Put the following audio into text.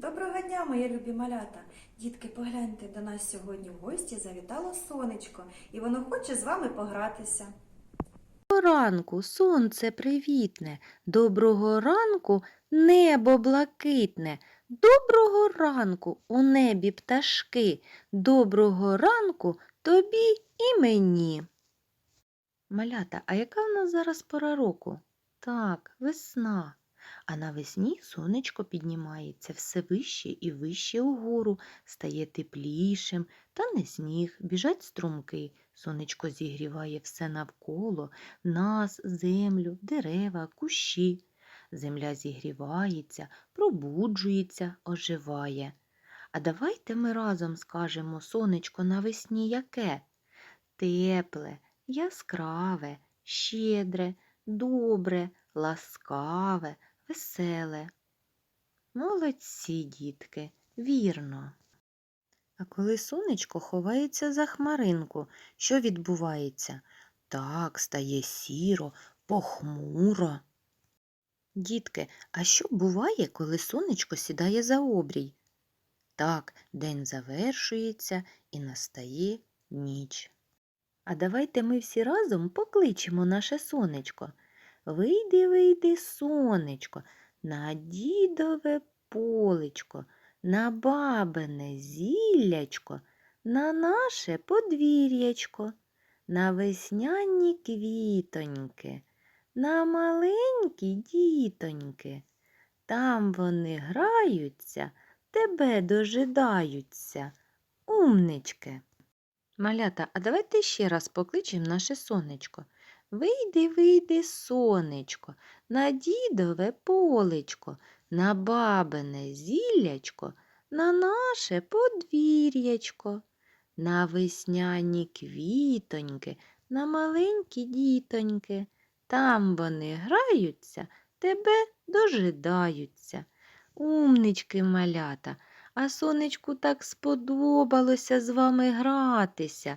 Доброго дня, мої любі малята! Дітки, погляньте, до нас сьогодні в гості завітало сонечко, і воно хоче з вами погратися. Доброго ранку, сонце привітне, доброго ранку, небо блакитне, доброго ранку у небі пташки, доброго ранку тобі і мені. Малята, а яка в нас зараз пора року? Так, весна. А навесні сонечко піднімається все вище і вище угору, стає теплішим, та не сніг, біжать струмки, сонечко зігріває все навколо, нас, землю, дерева, кущі. Земля зігрівається, пробуджується, оживає. А давайте ми разом скажемо сонечко навесні яке? Тепле, яскраве, щедре, добре, ласкаве, веселе. Молодці, дітки, вірно. А коли сонечко ховається за хмаринку, що відбувається? Так, стає сіро, похмуро. Дітки, а що буває, коли сонечко сідає за обрій? Так, день завершується і настає ніч. А давайте ми всі разом покличемо наше сонечко. Вийди, вийди, сонечко, на дідове полечко, на бабине зіллячко, на наше подвір'ячко, на весняні квітоньки, на маленькі дітоньки. Там вони граються, тебе дожидаються. Умнички. Малята, а давайте ще раз покличемо наше сонечко. Вийди, вийди, сонечко, на дідове полечко, на бабине зіллячко, на наше подвір'ячко, на весняні квітоньки, на маленькі дітоньки. Там вони граються, тебе дожидаються. Умнички малята, а сонечку так сподобалося з вами гратися.